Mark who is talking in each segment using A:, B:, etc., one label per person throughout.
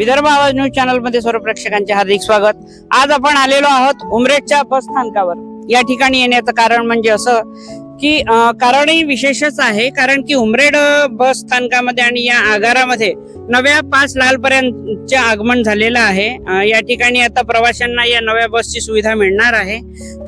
A: विदर्भ आवाज न्यूज चॅनलमध्ये सर्व प्रेक्षकांचे हार्दिक स्वागत. आज आपण आलेलो आहोत उमरेडच्या बस स्थानकावर. या ठिकाणी येण्याचं कारण म्हणजे असं की कारणही विशेषच आहे कारण की उमरेड बस स्थानकामध्ये आणि या आगारामध्ये नव्या पाच लाल पर्यंतचे आगमन झालेलं आहे. या ठिकाणी आता प्रवाशांना या नव्या बसची सुविधा मिळणार आहे.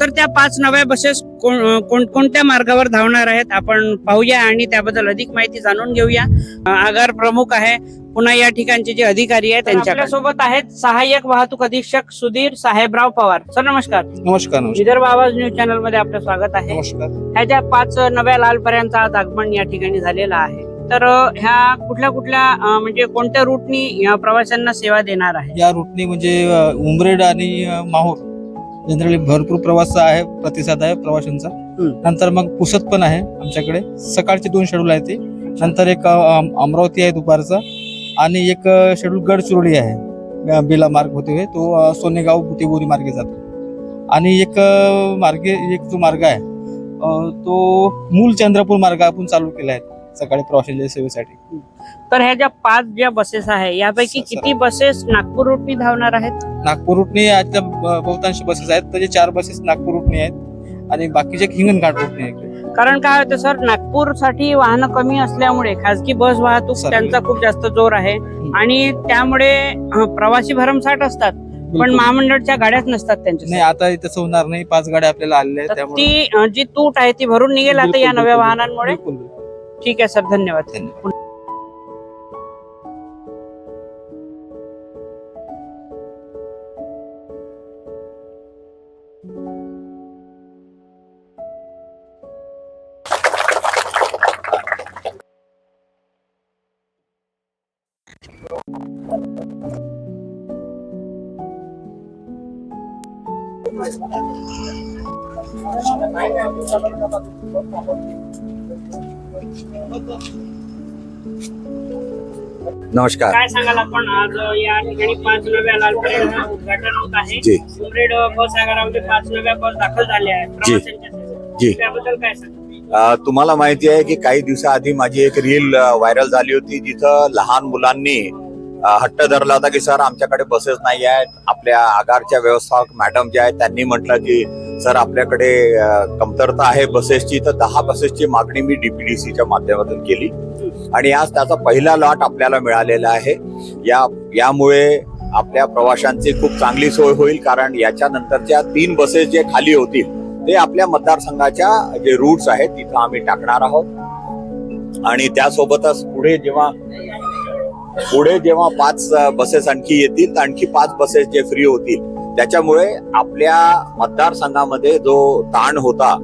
A: तर त्या पाच नव्या बसेस कोण अं, कोणकोणत्या मार्गावर धावणार आहेत आपण पाहूया आणि त्याबद्दल अधिक माहिती जाणून घेऊया. आगार प्रमुख आहे पुन्हा या ठिकाणचे जे अधिकारी आहेत त्यांच्यासोबत आहेत सहाय्यक वाहतूक अधीक्षक सुधीर साहेबराव पवार. सर नमस्कार.
B: नमस्कार नमस्कार.
A: विदर्भ आवाज न्यूज चॅनलमध्ये आपलं स्वागत आहे.
B: नमस्कार.
A: ह्या ज्या पाच नव्या लालपर्यंत आज आगमन या ठिकाणी झालेलं आहे. तर ह्या कुठल्या कुठल्या म्हणजे कोणत्या रूटनी प्रवाशांना सेवा देणार आहे?
B: या रूटनी म्हणजे उमरेड आणि माहूर. जनरली भरपूर प्रवास आहे प्रतिसाद आहे प्रवाशांचा. नंतर मग पुसत पण आहे आमच्याकडे. सकाळचे दोन शेड्यूल आहेत ते. नंतर एक अमरावती आहे दुपारचा आणि एक शेड्यूल गडचिरोली आहे. बेला मार्ग होते हुए तो सोनेगाव बुटीबोरी मार्गे जातो. आणि एक मार्गे एक जो मार्ग आहे तो मूल चंद्रपूर मार्ग आपण चालू केला आहे. सकाळी प्रवाशांच्या सेवेसाठी
A: तर ह्या ज्या पाच ज्या बसेस आहे यापैकी
B: सर.
A: किती बसेस नागपूर रूटनी धावणार आहेत
B: नागपूर रूटने आजच्या ब- बहुतांश बसेस आहेत त्याचे चार बसेस नागपूर रूटने आहेत आणि बाकीचे हिंगणघाट रूटने आहेत
A: कारण काय होतं सर नागपूरसाठी वाहनं कमी असल्यामुळे खासगी बस वाहतूक
B: सर.
A: त्यांचा खूप जास्त जोर आहे आणि त्यामुळे अं, प्रवासी भरमसाठ असतात पण
B: बिलकुल.
A: महामंडळच्या गाड्याच नसतात त्यांच्या
B: नाही आता तसं होणार नाही पाच गाड्या आपल्याला आलेल्या आहेत
A: तर
B: त्यामुळे
A: ती अं, जी तूट आहे ती भरून निघेल आता या नव्या
B: बिलकुल,
A: वाहनांमुळे
B: बिलकुल, बिलकुल.
A: ठीक आहे सर धन्यवाद
B: धन्यवाद.
C: नमस्कार
A: काय सांगाल आपण आज या ठिकाणी पाच नव्या उद्घाटन होत आहे
C: जी.
A: उमरेड बस आगारामध्ये पाच नव्या बस दाखल झाल्या आहेत
C: जी.
A: प्रवाशांच्या.
C: जी.
A: त्याबद्दल काय सांगाल
C: अ, तुम्हाला माहिती आहे की काही दिवसाआधी माझी एक रील व्हायरल झाली होती जिथं लहान मुलांनी अ, हट्ट धरला होता की सर आमच्याकडे बसेस नाही आहेत आपल्या आगारच्या व्यवस्थापक मॅडम जे आहेत त्यांनी म्हटलं की सर आपल्याकडे कमतरता आहे बसेसची तर दहा बसेसची मागणी मी डीपीडीसीच्या माध्यमातून केली. आणि आज त्याचा पहिला लॉट आपल्याला मिळालेला आहे. या यामुळे आपल्या प्रवाशांची खूप चांगली सोय होईल कारण याच्यानंतरच्या तीन बसेस जे खाली होतील ते आपल्या मतदारसंघाच्या जे रूट्स आहेत तिथं आम्ही टाकणार आहोत. आणि त्यासोबतच पुढे जेव्हा पुढे जेव्हा पाच बसेस आणखी येतील तर आणखी पाच बसेस जे फ्री होतील त्याच्यामुळे आपल्या मतदारसंघामध्ये जो ताण होता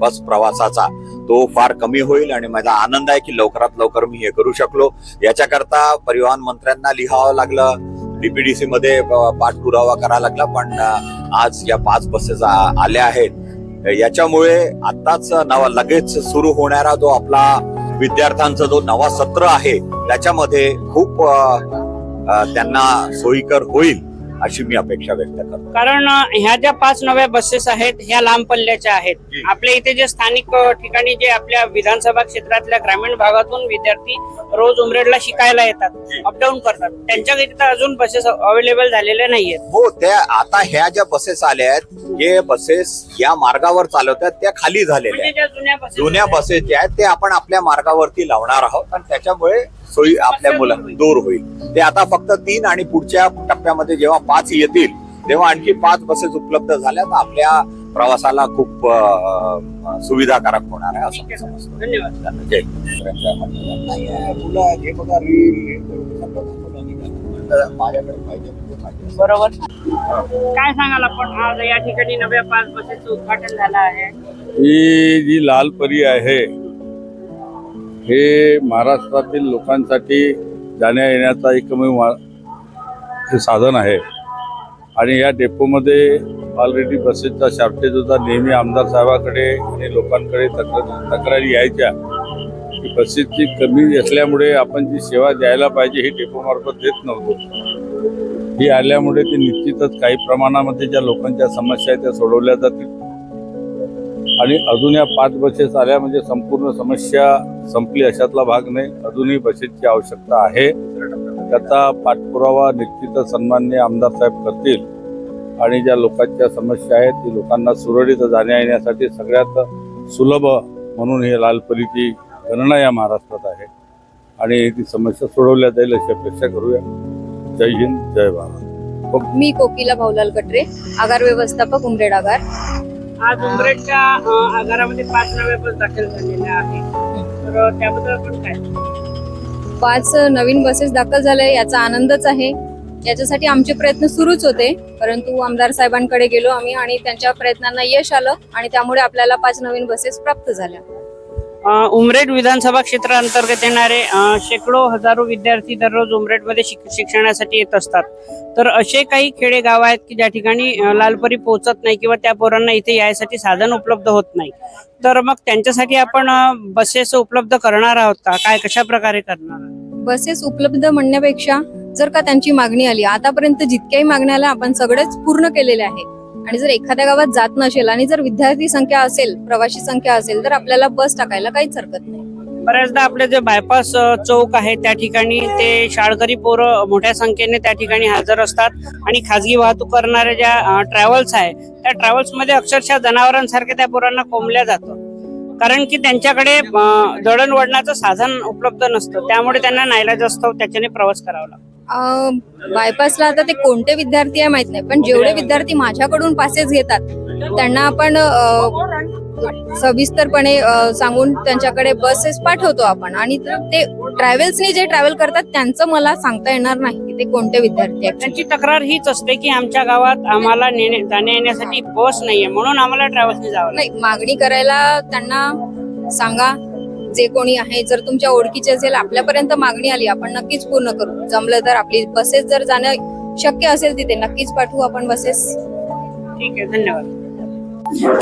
C: बस प्रवासाचा तो फार कमी होईल आणि माझा आनंद आहे की लवकरात लवकर मी हे करू शकलो. याच्याकरता परिवहन मंत्र्यांना लिहावं लागलं डीपीडीसी मध्ये पाठपुरावा करावा लागला पण आज या पाच बसेस आल्या आहेत. याच्यामुळे आताच नवा लगेच सुरू होणारा जो आपला विद्यार्थ्यांचा जो नवा सत्र आहे त्याच्यामध्ये खूप त्यांना सोयीकर होईल. अशी मी अपेक्षा व्यक्त करतो
A: कारण ह्या ज्या पाच नव्या बसेस आहेत ह्या लांब पल्ल्याच्या आहेत. आपल्या इथे जे स्थानिक ठिकाणी जे आपल्या विधानसभा क्षेत्रातल्या ग्रामीण भागातून विद्यार्थी रोज उमरेडला शिकायला येतात. अपडाऊन करतात त्यांच्याकरिता अजून बसेस अवेलेबल झालेल्या नाहीयेत
C: हो त्या आता ह्या ज्या बसेस आल्या आहेत जे बसेस या मार्गावर चालवतात त्या खाली झालेल्या
A: म्हणजे जुन्या. बसेस
C: ज्या आहेत ते आपण आपल्या मार्गावरती लावणार आहोत आणि त्याच्यामुळे सोयी आपल्या मुला दूर होईल. ते आता फक्त तीन आणि पुढच्या टप्प्यामध्ये जेव्हा पाच येतील तेव्हा आणखी पाच बसेस उपलब्ध झाल्या तर आपल्या प्रवासाला खूप सुविधाकारक होणार आहे असं. समजतं.
A: बरोबर. काय सांगाल आपण? आज या ठिकाणी नव्या पाच बसेसचं उद्घाटन झालं आहे.
D: ही जी लाल परी आहे हे महाराष्ट्रातील लोकांसाठी
E: जाण्या येण्याचा एकमेव मा- हे साधन आहे. आणि या डेपोमध्ये ऑलरेडी बसेसचा शॉर्टेज होता. नेहमी आमदार साहेबाकडे आणि लोकांकडे तक्रार तक्रारी यायच्या. की बसेसची कमी असल्यामुळे आपण जी सेवा द्यायला पाहिजे ही डेपोमार्फत देत नव्हतो. ही आल्यामुळे ते निश्चितच काही प्रमाणामध्ये ज्या लोकांच्या समस्या आहेत त्या सोडवल्या जातील. आणि अजून या पाच बसेस आल्या म्हणजे संपूर्ण समस्या संपली अशातला भाग नाही. अजूनही बसेसची आवश्यकता आहे. त्याचा पाठपुरावा निश्चितच सन्मान्य आमदार साहेब करतील. आणि ज्या लोकांच्या समस्या आहेत ती लोकांना सुरळीत जाण्या येण्यासाठी सगळ्यात सुलभ म्हणून ही लालपरीची गणना या महाराष्ट्रात आहे. आणि ती समस्या सोडवल्या जाईल अशी अपेक्षा करूया. जय हिंद जय भारत.
D: मी कोकिला भाऊलाल कटरे आगार व्यवस्थापक उमरेड आगार.
A: आज उमरेडच्या आगारामध्ये पाच नव्या बस दाखल झालेल्या आहेत. तर त्याबद्दल आपण काय?
D: पाच नवीन बसेस दाखल झाल्या याचा आनंदच आहे. याच्यासाठी आमचे प्रयत्न सुरूच होते परंतु आमदार साहेबांकडे गेलो आम्ही आणि त्यांच्या प्रयत्नांना यश आलं आणि त्यामुळे आपल्याला पाच नवीन बसेस प्राप्त झाल्या.
A: उमरेड विधानसभा क्षेत्रांतर्गत येणारे शेकडो हजारो विद्यार्थी दररोज उमरेडमध्ये शिक- शिक्षणासाठी येत असतात. तर असे काही खेडे गाव आहेत की ज्या ठिकाणी लालपरी पोहोचत नाही किंवा त्या पोरांना इथे यायसाठी साधन उपलब्ध होत नाही. तर मग त्यांच्यासाठी आपण बसेस उपलब्ध करणार आहोत का? काय कशा प्रकारे करणार
D: बसेस उपलब्ध म्हणण्यापेक्षा जर का त्यांची मागणी आली आतापर्यंत जितक्याही मागण्याला आल्या आपण सगळेच पूर्ण केलेले आहे. आणि जर एखाद्या गावात जात नसेल आणि जर विद्यार्थी संख्या असेल प्रवासी संख्या असेल तर आपल्याला बस टाकायला काहीच हरकत नाही.
A: बऱ्याचदा आपले जे बायपास चौक आहे त्या ठिकाणी ते शाळकरी पोरं मोठ्या संख्येने त्या ठिकाणी हजर असतात. आणि खाजगी वाहतूक करणाऱ्या ज्या ट्रॅव्हल्स आहे त्या ट्रॅव्हल्समध्ये अक्षरशः जनावरांसारखे त्या पोरांना कोंबल्या जातं. कारण की त्यांच्याकडे दळणवळणाचं साधन उपलब्ध नसतं. त्यामुळे त्यांना नाईलाज असतो त्याच्याने प्रवास करावा लागतो.
D: बायपासला आता ते कोणते विद्यार्थी आहे माहीत नाही पण जेवढे विद्यार्थी माझ्याकडून पासेस घेतात त्यांना आपण सविस्तरपणे सांगून त्यांच्याकडे बसेस पाठवतो आपण. आणि ते ट्रॅव्हल्सनी जे ट्रॅव्हल करतात त्यांचं मला सांगता येणार नाही की ते कोणते विद्यार्थी आहेत.
A: त्यांची तक्रार हीच असते की आमच्या गावात आम्हाला नेणे जाण्या येण्यासाठी बस नाहीये म्हणून आम्हाला ट्रॅव्हल्सने जावं.
D: नाही मागणी करायला त्यांना सांगा जे कोणी आहे जर तुमच्या ओळखीचे असेल आपल्यापर्यंत मागणी आली आपण नक्कीच पूर्ण करू. जमलं तर आपली बसेस जर जाणं शक्य असेल तिथे नक्कीच पाठवू आपण बसेस.
A: ठीक आहे धन्यवाद.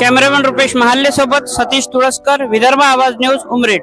A: कॅमेरामॅन रुपेश महाल्ले सोबत सतीश तुळसकर विदर्भ आवाज न्यूज उमरेड.